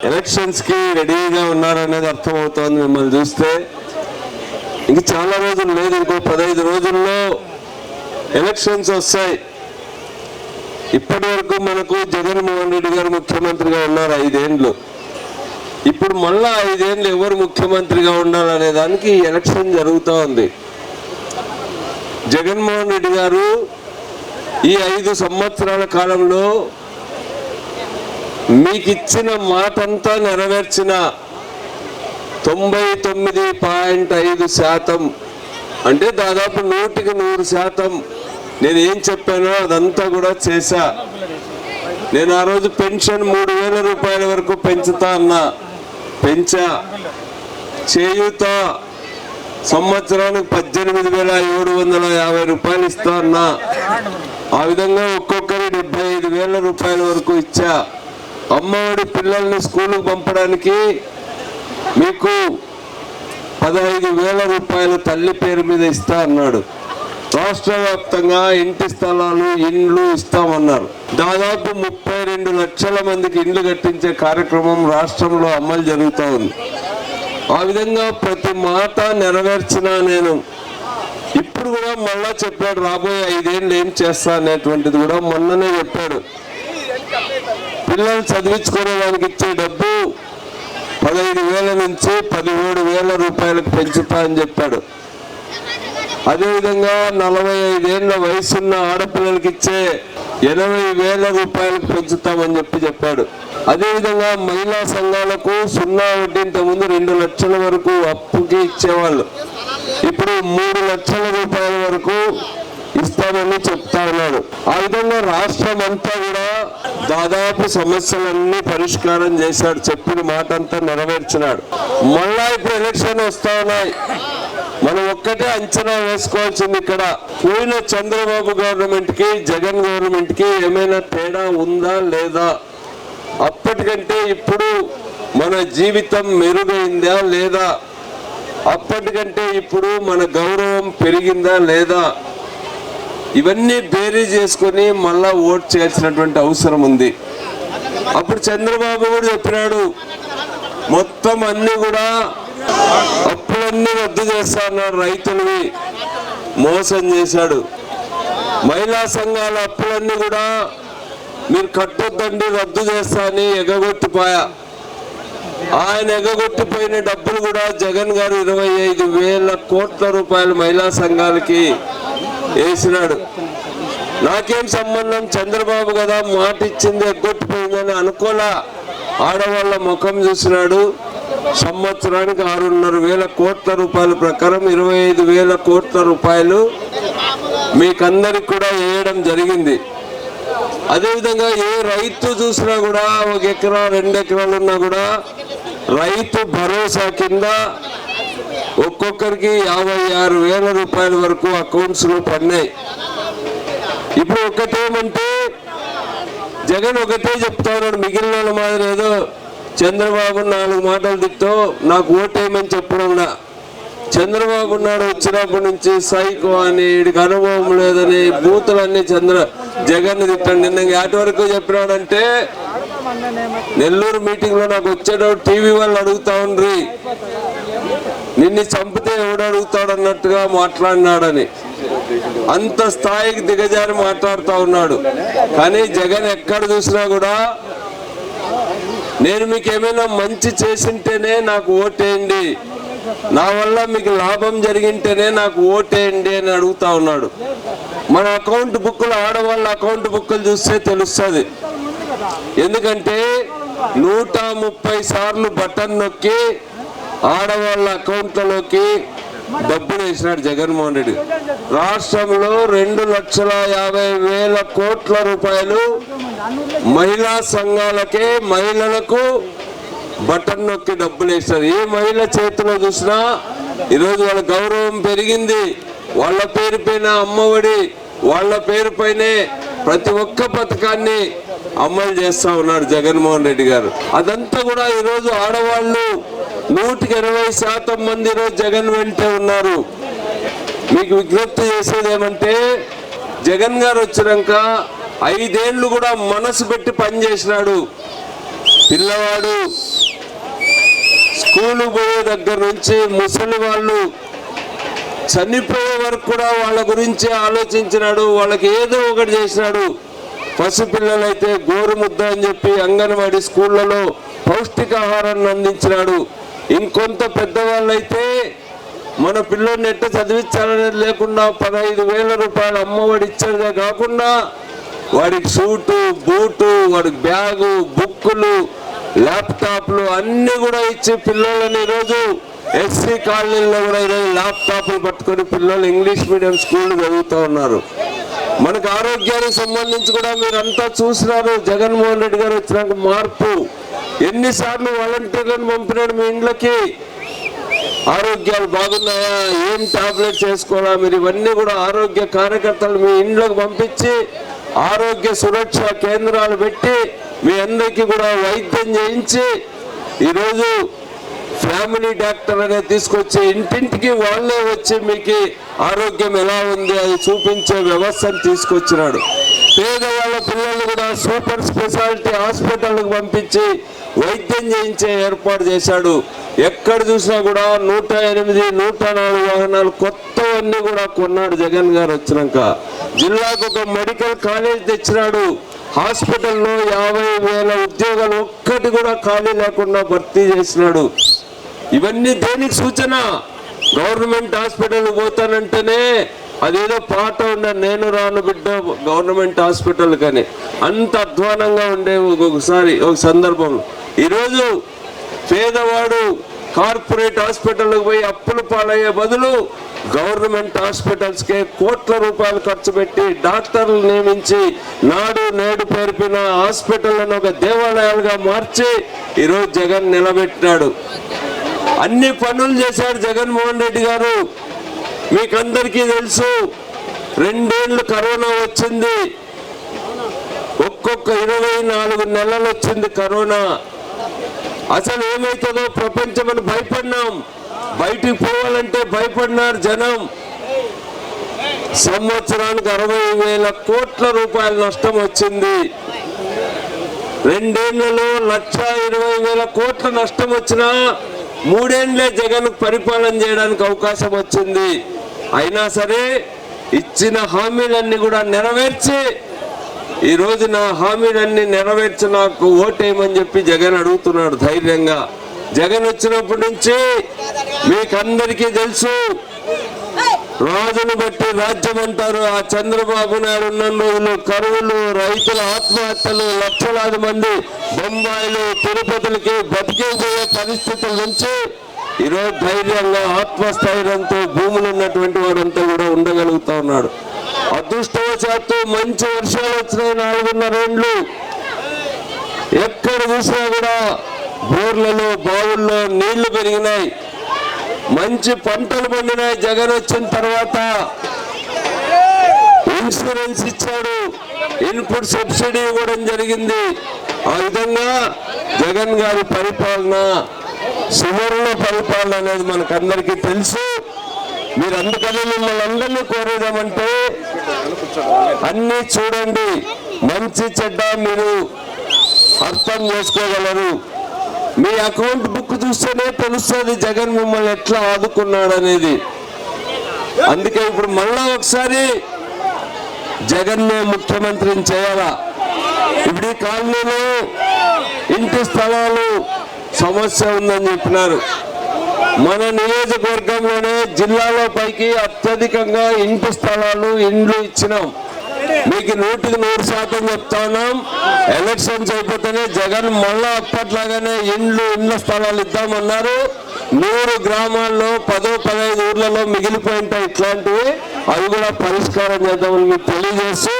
ఎలక్షన్స్కి రెడీగా ఉన్నారనేది అర్థమవుతోంది మిమ్మల్ని చూస్తే. ఇంక చాలా రోజులు లేదు ఇంకో పదహైదు రోజుల్లో ఎలక్షన్స్ వస్తాయి. ఇప్పటి వరకు మనకు జగన్మోహన్ రెడ్డి గారు ముఖ్యమంత్రిగా ఉన్నారు ఐదేండ్లు. ఇప్పుడు మళ్ళా ఐదేండ్లు ఎవరు ముఖ్యమంత్రిగా ఉండాలనే దానికి ఈ ఎలక్షన్ జరుగుతూ ఉంది జగన్మోహన్ రెడ్డి గారు ఈ ఐదు సంవత్సరాల కాలంలో మీకు ఇచ్చిన మాటంతా నెరవేర్చిన తొంభై తొమ్మిది పాయింట్ ఐదు శాతం. అంటే దాదాపు నూటికి నూరు శాతం నేను ఏం చెప్పానో అదంతా కూడా చేశా. నేను ఆ రోజు పెన్షన్ మూడు వేల రూపాయల వరకు పెంచుతా అన్నా పెంచా. చేయూత సంవత్సరానికి పద్దెనిమిది వేల ఏడు వందల యాభై రూపాయలు ఇస్తా అన్నా. ఆ విధంగా ఒక్కొక్కరి డెబ్బై ఐదు వేల రూపాయల వరకు ఇచ్చా. అమ్మఒడి పిల్లల్ని స్కూలుకు పంపడానికి మీకు పదహైదు వేల రూపాయలు తల్లి పేరు మీద ఇస్తా అన్నాడు. రాష్ట్ర వ్యాప్తంగా ఇంటి స్థలాలు ఇండ్లు ఇస్తామన్నారు. దాదాపు ముప్పై రెండు లక్షల మందికి ఇండ్లు కట్టించే కార్యక్రమం రాష్ట్రంలో అమలు జరుగుతూ ఉంది. ఆ విధంగా ప్రతి మాట నెరవేర్చిన నేను ఇప్పుడు కూడా మళ్ళా చెప్పాడు రాబోయే ఐదేళ్ళు ఏం చేస్తా అనేటువంటిది కూడా మొన్ననే చెప్పాడు. పిల్లలు చదివించుకునే దానికి ఇచ్చే డబ్బు పదహైదు వేల నుంచి పదిహేడు వేల రూపాయలకు పెంచుతా అని చెప్పాడు. అదేవిధంగా నలభై ఐదేళ్ళ వయసున్న ఆడపిల్లలకి ఇచ్చే ఎనభై వేల రూపాయలకు పెంచుతామని చెప్పి చెప్పాడు. అదేవిధంగా మహిళా సంఘాలకు సున్నా వడ్డీంత ముందు రెండు లక్షల వరకు అప్పుకి ఇచ్చేవాళ్ళు. ఇప్పుడు మూడు లక్షల రూపాయల వరకు ఇస్తామని చెప్తా ఉన్నాడు. ఆ విధంగా రాష్ట్రం అంతా కూడా దాదాపు సమస్యలన్నీ పరిష్కారం చేశాడు చెప్పిన మాట అంతా నెరవేర్చినాడు. మళ్ళా ఇప్పుడు ఎలక్షన్ వస్తా ఉన్నాయి. మనం ఒక్కటే అంచనా వేసుకోవాల్సింది ఇక్కడ. పోయిన చంద్రబాబు గవర్నమెంట్కి జగన్ గవర్నమెంట్కి ఏమైనా తేడా ఉందా లేదా? అప్పటికంటే ఇప్పుడు మన జీవితం మెరుగైందా లేదా? అప్పటికంటే ఇప్పుడు మన గౌరవం పెరిగిందా లేదా? ఇవన్నీ బేరీ చేసుకొని మళ్ళా ఓట్ చేయాల్సినటువంటి అవసరం ఉంది. అప్పుడు చంద్రబాబు కూడా చెప్పినాడు మొత్తం అన్ని కూడా అప్పులన్నీ రద్దు చేస్తానన్నారు రైతులవి. మోసం చేశాడు. మహిళా సంఘాల అప్పులన్నీ కూడా మీరు కట్టొద్దండి రద్దు చేస్తా అని ఎగగొట్టిపోయా. ఆయన ఎగగొట్టిపోయిన డబ్బులు కూడా జగన్ గారు ఇరవై ఐదు వేల కోట్ల రూపాయలు మహిళా సంఘాలకి వేసినాడు. నాకేం సంబంధం? చంద్రబాబు కదా మాట ఇచ్చింది ఎగ్గొట్టిపోయిందని అనుకోలా. ఆడవాళ్ళ ముఖం చూసినాడు. సంవత్సరానికి ఆరున్నర వేల కోట్ల రూపాయల ప్రకారం ఇరవై ఐదు వేల కోట్ల రూపాయలు మీకందరికి కూడా వేయడం జరిగింది. అదేవిధంగా ఏ రైతు చూసినా కూడా ఒక ఎకరా రెండు ఎకరాలు ఉన్నా కూడా రైతు భరోసా కింద ఒక్కొక్కరికి యాభై ఆరు వేల రూపాయల వరకు అకౌంట్స్లో పడినాయి. ఇప్పుడు ఒకటేమంటే జగన్ ఒకటే చెప్తా ఉన్నాడు మిగిలిన వాళ్ళ మాదిరి ఏదో చంద్రబాబు నాలుగు మాటలు తిట్టో నాకు ఓటేయమని చెప్పడంలా చంద్రబాబు నాయుడు వచ్చినప్పటి నుంచి సైకో అని వీడికి అనుభవం లేదని బూతులన్నీ చంద్ర జగన్ తిట్టండి. నిన్న యాటి వరకు చెప్పినాడంటే నెల్లూరు మీటింగ్లో నాకు వచ్చేటప్పుడు టీవీ వాళ్ళు అడుగుతా ఉండ్రి. నిన్ను చంపితే ఎవడు అడుగుతాడు అన్నట్టుగా మాట్లాడినాడని. అంత స్థాయికి దిగజారి మాట్లాడుతూ ఉన్నాడు. కానీ జగన్ ఎక్కడ చూసినా కూడా నేను మీకు ఏమైనా మంచి చేసింటేనే నాకు ఓటేయండి. నా వల్ల మీకు లాభం జరిగింటేనే నాకు ఓటేయండి అని అడుగుతా ఉన్నాడు. మన అకౌంట్ బుక్కులు ఆడవాళ్ళ అకౌంట్ బుక్కులు చూస్తే తెలుస్తుంది. ఎందుకంటే నూట ముప్పై సార్లు బటన్ నొక్కి ఆడవాళ్ళ అకౌంట్లలోకి డబ్బులు వేసినాడు జగన్మోహన్ రెడ్డి. రాష్ట్రంలో రెండు లక్షల యాభై వేల కోట్ల రూపాయలు మహిళా సంఘాలకే మహిళలకు బటన్ నొక్కి డబ్బులు వేస్తారు ఏ మహిళ చేతిలో చూసినా ఈరోజు వాళ్ళ గౌరవం పెరిగింది. వాళ్ళ పేరు పైన అమ్మఒడి వాళ్ళ పేరు పైనే ప్రతి ఒక్క పథకాన్ని అమలు చేస్తా ఉన్నాడు జగన్మోహన్ రెడ్డి గారు. అదంతా కూడా ఈరోజు ఆడవాళ్ళు నూటికి ఇరవై శాతం మంది ఈరోజు జగన్ వెంటే ఉన్నారు. మీకు విజ్ఞప్తి చేసేది ఏమంటే జగన్ గారు వచ్చినాక ఐదేళ్ళు కూడా మనసు పెట్టి పనిచేసినాడు పిల్లవాడు స్కూలు పోయే దగ్గర నుంచి ముసలి వాళ్ళు చనిపోయే వరకు కూడా వాళ్ళ గురించి ఆలోచించినాడు. వాళ్ళకి ఏదో ఒకటి చేసినాడు. పసిపిల్లలైతే గోరుముద్ద అని చెప్పి అంగన్వాడీ స్కూళ్ళలో పౌష్టికాహారాన్ని అందించినాడు. ఇంకొంత పెద్దవాళ్ళైతే మన పిల్లోడిని ఎట్ట చదివించాలనేది లేకుండా పదహైదు వేల రూపాయలు అమ్మఒడి ఇచ్చేదే కాకుండా వాడికి సూటు బూటు వాడికి బ్యాగు బుక్కులు ల్యాప్టాప్లు అన్ని కూడా ఇచ్చి పిల్లలని ఈరోజు ఎస్సీ కాలనీలో కూడా ఈరోజు ల్యాప్టాప్లు పట్టుకొని పిల్లలు ఇంగ్లీష్ మీడియం స్కూల్ చదువుతూ ఉన్నారు. మనకు ఆరోగ్యానికి సంబంధించి కూడా మీరంతా చూసినారు. జగన్మోహన్ రెడ్డి గారు వచ్చినాక మార్పు. ఎన్నిసార్లు వాలంటీర్లను పంపినాడు మీ ఇండ్లకి? ఆరోగ్యాలు బాగున్నాయా? ఏం టాబ్లెట్స్ వేసుకోవాలా? మీరు ఇవన్నీ కూడా ఆరోగ్య కార్యకర్తలు మీ ఇంట్లోకి పంపించి ఆరోగ్య సురక్ష కేంద్రాలు పెట్టి మీ అందరికీ కూడా వైద్యం చేయించి ఈరోజు ఫ్యామిలీ డాక్టర్ అనేది తీసుకొచ్చి ఇంటింటికి వాళ్ళే వచ్చి మీకు ఆరోగ్యం ఎలా ఉంది అది చూపించే వ్యవస్థను తీసుకొచ్చినాడు. పేదవాళ్ళ పిల్లలు కూడా సూపర్ స్పెషాలిటీ హాస్పిటల్కి పంపించి వైద్యం చేయించే ఏర్పాటు చేశాడు. ఎక్కడ చూసినా కూడా నూట ఎనిమిది నూట నాలుగు వాహనాలు కొత్తవన్నీ కూడా కొన్నాడు జగన్ గారు వచ్చినాక. జిల్లాకు ఒక మెడికల్ కాలేజ్ తెచ్చినాడు. హాస్పిటల్లో యాభై వేల ఉద్యోగాలు ఒక్కటి కూడా ఖాళీ లేకుండా భర్తీ చేసినాడు. ఇవన్నీ దేనికి సూచన? గవర్నమెంట్ హాస్పిటల్ పోతానంటేనే అదేదో పాట ఉండ నేను రాను బిడ్డ గవర్నమెంట్ హాస్పిటల్ కానీ. అంత అధ్వానంగా ఉండే ఒక్కొక్కసారి ఒక సందర్భంలో ఈరోజు పేదవాడు కార్పొరేట్ హాస్పిటల్కి పోయి అప్పులు పాలయ్యే బదులు గవర్నమెంట్ హాస్పిటల్స్కే కోట్ల రూపాయలు ఖర్చు పెట్టి డాక్టర్లు నియమించి నాడు నేడు పేర్పిన హాస్పిటళ్ళను ఒక దేవాలయాలుగా మార్చి ఈరోజు జగన్ నిలబెట్టినాడు అన్ని పనులు చేశాడు జగన్మోహన్ రెడ్డి గారు. మీకందరికీ తెలుసు రెండేళ్ళు కరోనా వచ్చింది. ఒక్కొక్క ఇరవై నాలుగు నెలలు వచ్చింది కరోనా. అసలు ఏమైతుందో ప్రపంచమని భయపడినాం. బయటికి పోవాలంటే భయపడినారు జనం. సంవత్సరానికి అరవై వేల కోట్ల రూపాయల నష్టం వచ్చింది. రెండేళ్ళలో లక్ష ఇరవై వేల కోట్ల నష్టం వచ్చినా మూడేళ్ళే జగన్ పరిపాలన చేయడానికి అవకాశం వచ్చింది. అయినా సరే ఇచ్చిన హామీలన్నీ కూడా నెరవేర్చి ఈ రోజు నా హామీలన్నీ నెరవేర్చి నాకు ఓటేయమని చెప్పి జగన్ అడుగుతున్నాడు ధైర్యంగా. జగన్ వచ్చినప్పటి నుంచి మీకందరికీ తెలుసు రాజును బట్టి రాజ్యం అంటారు. ఆ చంద్రబాబు నాయుడు ఉన్న రోజులు కరువులు రైతుల ఆత్మహత్యలు లక్షలాది మంది బొంబాయిలు తిరుపతులకి బతికే పరిస్థితుల నుంచి ఈరోజు ధైర్యంగా ఆత్మస్థైర్యంతో భూములు ఉన్నటువంటి వాడంతా కూడా ఉండగలుగుతా ఉన్నాడు. అదృష్టవశాత్తు మంచి వర్షాలు వచ్చినాయి నాలుగున్నరేండ్లు ఎక్కడ చూసినా కూడా బోర్లలో బావుల్లో నీళ్ళు పెరిగినాయి. మంచి పంటలు పండినాయి జగన్ వచ్చిన తర్వాత. ఇన్సూరెన్స్ ఇచ్చాడు. ఇన్పుట్ సబ్సిడీ ఇవ్వడం జరిగింది. ఆ విధంగా జగన్ గారి పరిపాలన సువర్ణ పరిపాలన అనేది మనకందరికీ తెలుసు. మీరు అందుకని మిమ్మల్ని అందరినీ కోరేదామంటే అన్నీ చూడండి. మంచి చెడ్డ మీరు అర్థం చేసుకోగలరు. మీ అకౌంట్ బుక్ చూస్తేనే తెలుస్తుంది జగన్ మిమ్మల్ని ఎట్లా ఆదుకున్నాడు అనేది అందుకే ఇప్పుడు మళ్ళా ఒకసారి జగన్నే ముఖ్యమంత్రిని చేయాలా? ఇప్పుడు ఈ కాలనీలో ఇంటి స్థలాలు సమస్య ఉందని చెప్పినారు. మన నియోజకవర్గంలోనే జిల్లాలో పైకి అత్యధికంగా ఇంటి స్థలాలు ఇండ్లు ఇచ్చినాం. మీకు నూటికి నూరు శాతం చెప్తా ఉన్నాం. ఎలక్షన్స్ అయిపోతేనే జగన్ మళ్ళా అప్పట్లాగానే ఇండ్లు ఇండ్ల స్థలాలు ఇద్దామన్నారు. నూరు గ్రామాల్లో పదో పదహైదు ఊర్లలో మిగిలిపోయింటాయి ఇట్లాంటివి. అవి కూడా పరిష్కారం చేద్దామని మీకు తెలియజేస్తూ